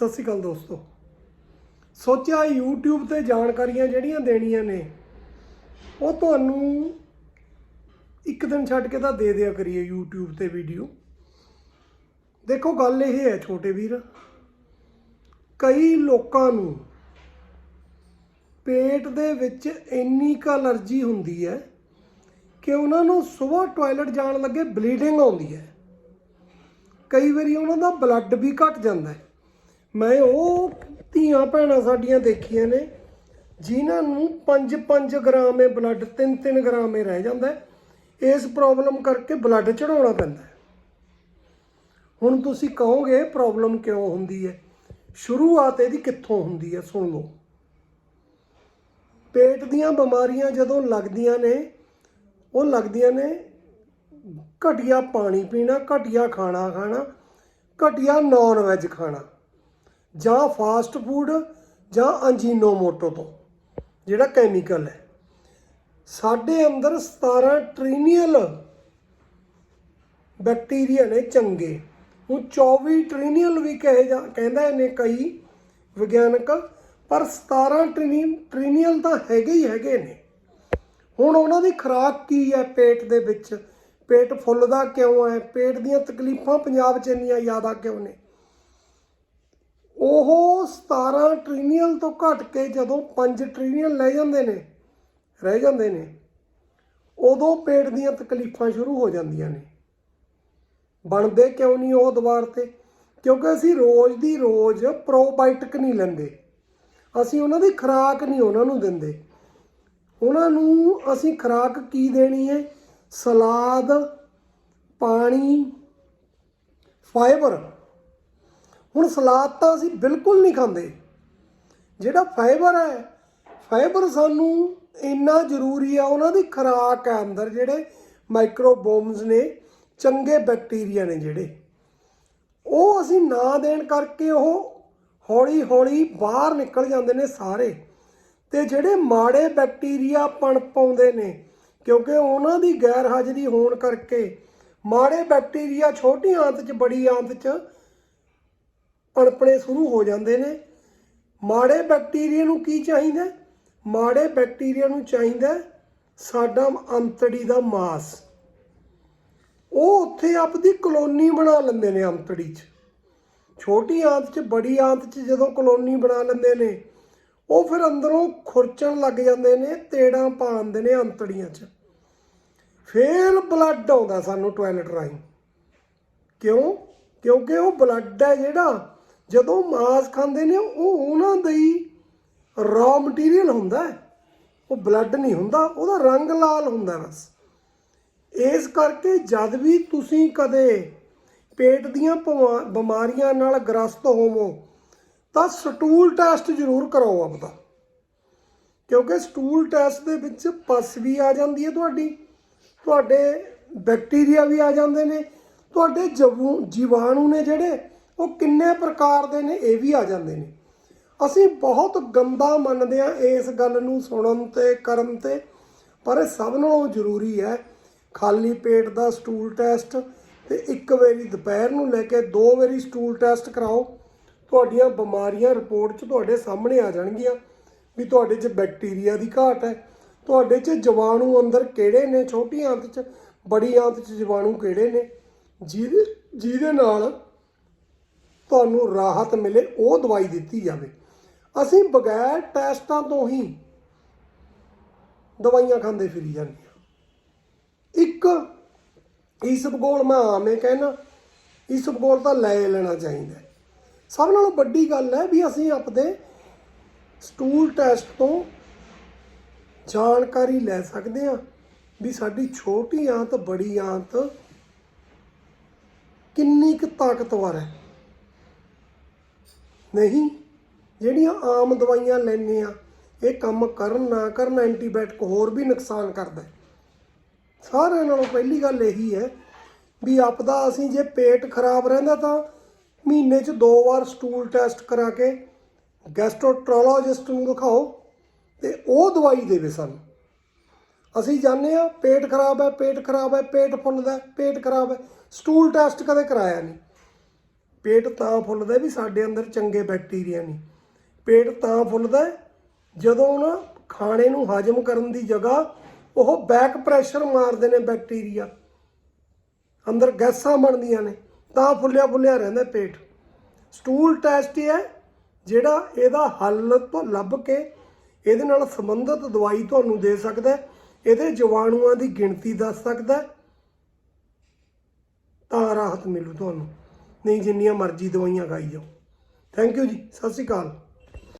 ਸਤਿ ਸ਼੍ਰੀ ਅਕਾਲ ਦੋਸਤੋ। ਸੋਚਿਆ YouTube ਤੇ ਜਾਣਕਾਰੀਆਂ ਜਿਹੜੀਆਂ ਦੇਣੀਆਂ ਨੇ, ਉਹ ਤੁਹਾਨੂੰ ਇੱਕ ਦਿਨ ਛੱਡ ਕੇ ਤਾਂ ਦੇ ਦਿਆ ਕਰੀਏ YouTube ਤੇ ਵੀਡੀਓ ਦੇਖੋ, ਗੱਲ ਇਹ ਹੈ ਛੋਟੇ ਵੀਰ, ਕਈ ਲੋਕਾਂ ਨੂੰ ਪੇਟ ਦੇ ਵਿੱਚ ਇੰਨੀ ਕੁ ਅਲਰਜੀ ਹੁੰਦੀ ਹੈ ਕਿ ਉਹਨਾਂ ਨੂੰ ਸਵੇਰ ਟਾਇਲਟ ਜਾਣ ਲੱਗੇ ਬਲੀਡਿੰਗ ਆਉਂਦੀ ਹੈ। ਕਈ ਵਾਰੀ ਉਹਨਾਂ ਦਾ ਬਲੱਡ ਵੀ ਘਟ ਜਾਂਦਾ ਹੈ। ਮੈਂ ਉਹ ਧੀਆਂ ਭੈਣਾਂ ਸਾਡੀਆਂ ਦੇਖੀਆਂ ਨੇ, ਜਿਨ੍ਹਾਂ ਨੂੰ 5-5 ਗ੍ਰਾਮ ਇਹ ਬਲੱਡ 3-3 ਗ੍ਰਾਮ ਇਹ ਰਹਿ ਜਾਂਦਾ ਇਸ ਪ੍ਰੋਬਲਮ ਕਰਕੇ ਬਲੱਡ ਚੜਾਉਣਾ ਪੈਂਦਾ ਹੁਣ ਤੁਸੀਂ ਕਹੋਗੇ ਪ੍ਰੋਬਲਮ ਕਿਉਂ ਹੁੰਦੀ ਹੈ? ਸ਼ੁਰੂਆਤ ਇਹਦੀ ਕਿੱਥੋਂ ਹੁੰਦੀ ਹੈ? ਸੁਣ ਲਓ। ਪੇਟ ਦੀਆਂ ਬਿਮਾਰੀਆਂ ਜਦੋਂ ਲੱਗਦੀਆਂ ਨੇ, ਉਹ ਲੱਗਦੀਆਂ ਨੇ ਘਟੀਆ ਪਾਣੀ ਪੀਣਾ, ਘਟੀਆ ਖਾਣਾ ਖਾਣਾ, ਘਟੀਆ ਨਾਨ ਵੈਜ ਖਾਣਾ। ਜਾਂ ਫਾਸਟ ਫੂਡ ਜਾਂ ਅੰਜੀਨੋਮੋਟੋ ਤੋਂ, ਜਿਹੜਾ ਕੈਮੀਕਲ ਹੈ। ਸਾਡੇ ਅੰਦਰ 17 ਟ੍ਰੀਨੀਅਲ ਬੈਕਟੀਰੀਆ ਨੇ ਚੰਗੇ। ਹੁਣ 24 ਟ੍ਰੀਨੀਅਲ ਵੀ ਕਹੇ ਜਾ, ਕਹਿੰਦਾ ਨੇ ਕਈ ਵਿਗਿਆਨਕ, ਪਰ 17 ਟ੍ਰਿਲੀਅਨ ਟ੍ਰਿਲੀਅਨ ਤਾਂ ਹੈਗੇ ਹੀ ਹੈਗੇ ਨੇ। ਹੁਣ ਉਹਨਾਂ ਦੀ ਖੁਰਾਕ ਕੀ ਹੈ ਪੇਟ ਦੇ ਵਿੱਚ? ਪੇਟ ਫੁੱਲਦਾ ਕਿਉਂ ਹੈ? ਪੇਟ ਦੀਆਂ ਤਕਲੀਫਾਂ ਪੰਜਾਬ 'ਚ ਇੰਨੀਆਂ ਜ਼ਿਆਦਾ ਕਿਉਂ ਨੇ? ਉਹ 17 ਟ੍ਰਿਲੀਅਨ ਤੋਂ ਘਟ ਕੇ ਜਦੋਂ 5 ਟ੍ਰਿਲੀਅਨ ਲੈ ਜਾਂਦੇ ਨੇ, ਰਹਿ ਜਾਂਦੇ ਨੇ, ਉਦੋਂ ਪੇਟ ਦੀਆਂ ਤਕਲੀਫਾਂ ਸ਼ੁਰੂ ਹੋ ਜਾਂਦੀਆਂ ਨੇ। ਬਣਦੇ ਕਿਉਂ ਨਹੀਂ ਉਹ ਦੁਬਾਰ ਤੇ? ਕਿਉਂਕਿ ਅਸੀਂ ਰੋਜ਼ ਦੀ ਰੋਜ਼ ਪ੍ਰੋਬਾਇਓਟਿਕ ਨਹੀਂ ਲੈਂਦੇ। ਅਸੀਂ ਉਹਨਾਂ ਦੀ ਖੁਰਾਕ ਨਹੀਂ ਉਹਨਾਂ ਨੂੰ ਦਿੰਦੇ। ਉਹਨਾਂ ਨੂੰ ਅਸੀਂ ਖੁਰਾਕ ਕੀ ਦੇਣੀ ਹੈ? ਸਲਾਦ, ਪਾਣੀ ਫਾਈਬਰ ਹੁਣ ਸਲਾਦ ਤਾਂ ਅਸੀਂ ਬਿਲਕੁਲ ਨਹੀਂ ਖਾਂਦੇ। ਜਿਹੜਾ ਫਾਈਬਰ ਹੈ ਫਾਈਬਰ ਸਾਨੂੰ ਇੰਨਾ ਜ਼ਰੂਰੀ ਆ, ਉਹਨਾਂ ਦੀ ਖੁਰਾਕ ਹੈ ਅੰਦਰ ਜਿਹੜੇ ਮਾਈਕਰੋਬੋਮਸ ਨੇ, ਚੰਗੇ ਬੈਕਟੀਰੀਆ ਨੇ ਜਿਹੜੇ। ਉਹ ਅਸੀਂ ਨਾ ਦੇਣ ਕਰਕੇ ਉਹ ਹੌਲੀ ਹੌਲੀ ਬਾਹਰ ਨਿਕਲ ਜਾਂਦੇ ਨੇ ਸਾਰੇ। ਤੇ ਜਿਹੜੇ ਮਾੜੇ ਬੈਕਟੀਰੀਆ ਪਣ ਪਾਉਂਦੇ ਨੇ, ਕਿਉਂਕਿ ਉਹਨਾਂ ਦੀ ਗੈਰ ਹਾਜ਼ਰੀ ਹੋਣ ਕਰਕੇ ਮਾੜੇ ਬੈਕਟੀਰੀਆ ਛੋਟੀ ਆਂਤ 'ਚ, ਬੜੀ ਆਂਤ 'ਚ ਪਣਪਣੇ ਸ਼ੁਰੂ ਹੋ ਜਾਂਦੇ ਨੇ। ਮਾੜੇ ਬੈਕਟੀਰੀਆ ਨੂੰ ਕੀ ਚਾਹੀਦਾ? ਮਾੜੇ ਬੈਕਟੀਰੀਆ ਨੂੰ ਚਾਹੀਦਾ ਸਾਡਾ ਅੰਤੜੀ ਦਾ ਮਾਸ। ਉਹ ਉੱਥੇ ਆਪਦੀ ਕਲੋਨੀ ਬਣਾ ਲੈਂਦੇ ਨੇ ਅੰਤੜੀ 'ਚ। ਛੋਟੀ ਆਂਤ 'ਚ, ਬੜੀ ਆਂਤ 'ਚ ਜਦੋਂ ਕਲੋਨੀ ਬਣਾ ਲੈਂਦੇ ਨੇ, ਉਹ ਫਿਰ ਅੰਦਰੋਂ ਖੁਰਚਣ ਲੱਗ ਜਾਂਦੇ ਨੇ, ਤੇੜਾਂ ਪਾਉਂਦੇ ਨੇ ਅੰਤੜੀਆਂ 'ਚ। ਫੇਰ ਬਲੱਡ ਆਉਂਦਾ ਸਾਨੂੰ ਟਾਇਲਟ ਰਾਹੀਂ। ਕਿਉਂ? ਕਿਉਂਕਿ ਉਹ ਬਲੱਡ ਹੈ ਜਿਹੜਾ ਜਦੋਂ ਮਾਸ ਖਾਂਦੇ ਨੇ, ਉਹ ਉਹਨਾਂ ਦਾ ਹੀ ਰॉ ਮਟੀਰੀਅਲ ਹੁੰਦਾ ਹੈ। ਉਹ ਬਲੱਡ ਨਹੀਂ ਹੁੰਦਾ, ਉਹਦਾ ਰੰਗ ਲਾਲ ਹੁੰਦਾ ਬਸ। ਇਸ ਕਰਕੇ ਜਦ ਵੀ ਤੁਸੀਂ ਕਦੇ ਪੇਟ ਦੀਆਂ ਭਵਾ- ਬਿਮਾਰੀਆਂ ਨਾਲ ਗ੍ਰਸਤ ਹੋਵੋ, ਤਾਂ ਸਟੂਲ ਟੈਸਟ ਜ਼ਰੂਰ ਕਰਾਓ ਆਪਦਾ। ਕਿਉਂਕਿ ਸਟੂਲ ਟੈਸਟ ਦੇ ਵਿੱਚ ਪਸ ਵੀ ਆ ਜਾਂਦੀ ਹੈ ਤੁਹਾਡੀ, ਤੁਹਾਡੇ ਬੈਕਟੀਰੀਆ ਵੀ ਆ ਜਾਂਦੇ ਨੇ, ਤੁਹਾਡੇ ਜਵੂ, ਜੀਵਾਣੂ ਨੇ ਜਿਹੜੇ ਉਹ ਕਿੰਨੇ ਪ੍ਰਕਾਰ ਦੇ ਨੇ, ਇਹ ਵੀ ਆ ਜਾਂਦੇ ਨੇ। ਅਸੀਂ ਬਹੁਤ ਗੰਦਾ ਮੰਨਦੇ ਆ ਇਸ ਗੱਲ ਨੂੰ ਸੁਣਨ ਤੇ, ਕਰਨ ਤੇ, ਪਰ ਇਹ ਸਭ ਨਾਲੋਂ ਜ਼ਰੂਰੀ ਹੈ। ਖਾਲੀ ਪੇਟ ਦਾ ਸਟੂਲ ਟੈਸਟ ਤੇ ਇੱਕ ਵਾਰੀ ਦੁਪਹਿਰ ਨੂੰ ਲੈ ਕੇ ਦੋ ਵਾਰੀ ਸਟੂਲ ਟੈਸਟ ਕਰਾਓ, ਤੁਹਾਡੀਆਂ ਬਿਮਾਰੀਆਂ ਰਿਪੋਰਟ 'ਚ ਤੁਹਾਡੇ ਸਾਹਮਣੇ ਆ ਜਾਣਗੀਆਂ ਵੀ ਤੁਹਾਡੇ 'ਚ ਬੈਕਟੀਰੀਆ ਦੀ ਘਾਟ ਹੈ। ਤੁਹਾਡੇ 'ਚ ਜੀਵਾਣੂ ਅੰਦਰ ਕਿਹੜੇ ਨੇ? ਛੋਟੀ ਆਂਤ 'ਚ, ਬੜੀ ਆਂਤ 'ਚ ਜੀਵਾਣੂ ਕਿਹੜੇ ਨੇ? ਜਿਹਦੇ ਜਿਹਦੇ ਨਾਲ ਤੁਹਾਨੂੰ ਰਾਹਤ ਮਿਲੇ, ਉਹ ਦਵਾਈ ਦਿੱਤੀ ਜਾਵੇ। ਅਸੀਂ ਬਗੈਰ ਟੈਸਟਾਂ ਤੋਂ ਹੀ ਦਵਾਈਆਂ ਖਾਂਦੇ ਫਿਰੀ ਜਾਂਦੇ ਹਾਂ। ਇੱਕ ਇਸਬਗੋਲ ਮੈਂ ਆਵੇਂ ਕਹਿਣਾ ਇਸਬਗੋਲ ਤਾਂ ਲੈ ਲੈਣਾ ਚਾਹੀਦਾ ਸਭ ਨਾਲੋਂ ਵੱਡੀ ਗੱਲ ਹੈ ਵੀ ਅਸੀਂ ਆਪਦੇ ਸਟੂਲ ਟੈਸਟ ਤੋਂ ਜਾਣਕਾਰੀ ਲੈ ਸਕਦੇ ਹਾਂ ਵੀ ਸਾਡੀ ਛੋਟੀ ਆਂਤ, ਬੜੀ ਆਂਤ ਕਿੰਨੀ ਕੁ ਤਾਕਤਵਰ ਹੈ। ਨਹੀਂ, ਜਿਹੜੀਆਂ ਆਮ ਦਵਾਈਆਂ ਲੈਂਦੇ ਆ, ਇਹ ਕੰਮ ਕਰਨ ਨਾ ਕਰਨ ਐਂਟੀਬਾਇਓਟਿਕ ਹੋਰ ਵੀ ਨੁਕਸਾਨ ਕਰਦਾ ਸਾਰਿਆਂ ਨਾਲੋਂ ਪਹਿਲੀ ਗੱਲ ਇਹੀ ਹੈ ਵੀ ਆਪਦਾ ਅਸੀਂ ਜੇ ਪੇਟ ਖਰਾਬ ਰਹਿੰਦਾ ਤਾਂ ਮਹੀਨੇ 'ਚ ਦੋ ਵਾਰ ਸਟੂਲ ਟੈਸਟ ਕਰਾ ਕੇ ਗੈਸਟ੍ਰੋਟਰੋਲੋਜਿਸਟ ਨੂੰ ਦਿਖਾਓ ਤੇ ਉਹ ਦਵਾਈ ਦੇਵੇ ਸਾਨੂੰ। ਅਸੀਂ ਜਾਣਦੇ ਆ ਪੇਟ ਖਰਾਬ ਹੈ, ਪੇਟ ਖਰਾਬ ਹੈ, ਪੇਟ ਫੁੱਲਦਾ ਪੇਟ ਖਰਾਬ ਹੈ, ਸਟੂਲ ਟੈਸਟ ਕਦੇ ਕਰਾਇਆ ਨਹੀਂ। ਪੇਟ ਤਾਂ ਫੁੱਲਦਾ ਵੀ ਸਾਡੇ ਅੰਦਰ ਚੰਗੇ ਬੈਕਟੀਰੀਆ ਨੇ। ਪੇਟ ਤਾਂ ਫੁੱਲਦਾ ਜਦੋਂ ਨਾ ਖਾਣੇ ਨੂੰ ਹਜਮ ਕਰਨ ਦੀ ਜਗ੍ਹਾ ਉਹ ਬੈਕ ਪ੍ਰੈਸ਼ਰ ਮਾਰਦੇ ਨੇ ਬੈਕਟੀਰੀਆ। ਅੰਦਰ ਗੈਸਾਂ ਬਣਦੀਆਂ ਨੇ, ਤਾਂ ਫੁੱਲਿਆ ਫੁੱਲਿਆ ਰਹਿੰਦਾ ਪੇਟ। ਸਟੂਲ ਟੈਸਟ ਹੀ ਹੈ, ਜਿਹੜਾ ਇਹਦਾ ਹੱਲ ਤੋਂ ਲੱਭ ਕੇ ਇਹਦੇ ਨਾਲ ਸੰਬੰਧਿਤ ਦਵਾਈ ਤੁਹਾਨੂੰ ਦੇ ਸਕਦਾ ਇਹਦੇ ਜੀਵਾਣੂਆਂ ਦੀ ਗਿਣਤੀ ਦੱਸ ਸਕਦਾ ਤਾਂ ਰਾਹਤ ਮਿਲੂ ਤੁਹਾਨੂੰ। ਨਹੀਂ ਜਿੰਨੀਆਂ ਮਰਜ਼ੀ ਦਵਾਈਆਂ ਖਾਈ ਜਾਓ। ਥੈਂਕ ਯੂ ਜੀ ਸਤਿ ਸ਼੍ਰੀ ਅਕਾਲ।